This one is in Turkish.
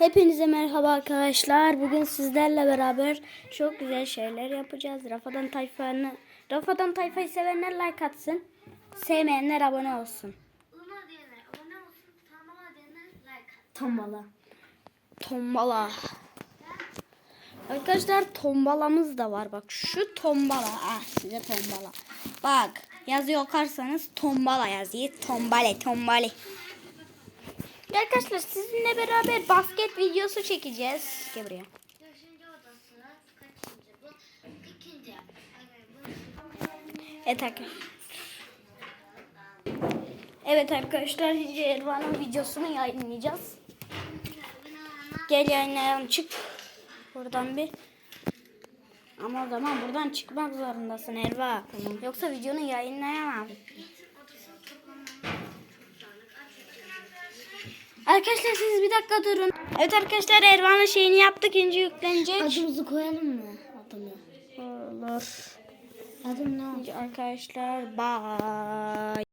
Hepinize merhaba arkadaşlar. Bugün sizlerle beraber çok güzel şeyler yapacağız. Rafadan Tayfa'nı Rafadan Tayfa'yı sevenler like atsın. Sevmeyenler abone olsun. Ilma diyenler abone olsun, tamala diyenler like at. Tombala. Tombala. Arkadaşlar tombalamız da var. Bak şu tombala. Ah size tombala. Bak yazı okarsanız tombala yazıyı. Tombale tombale. Arkadaşlar sizinle beraber basket videosu çekeceğiz. Gel buraya. Evet, arkadaşlar. Evet arkadaşlar Hince Ervan'ın videosunu yayınlayacağız. Gel yayınlayalım çık. Buradan bir. Ama o zaman buradan çıkmak zorundasın Erva. Yoksa videonu yayınlayamam. Arkadaşlar siz bir dakika durun. Evet arkadaşlar Ervan'ın şeyini yaptık. İnce yüklenecek. Adımızı koyalım mı? Adımı. Olur. Adım ne olacak? Arkadaşlar bye.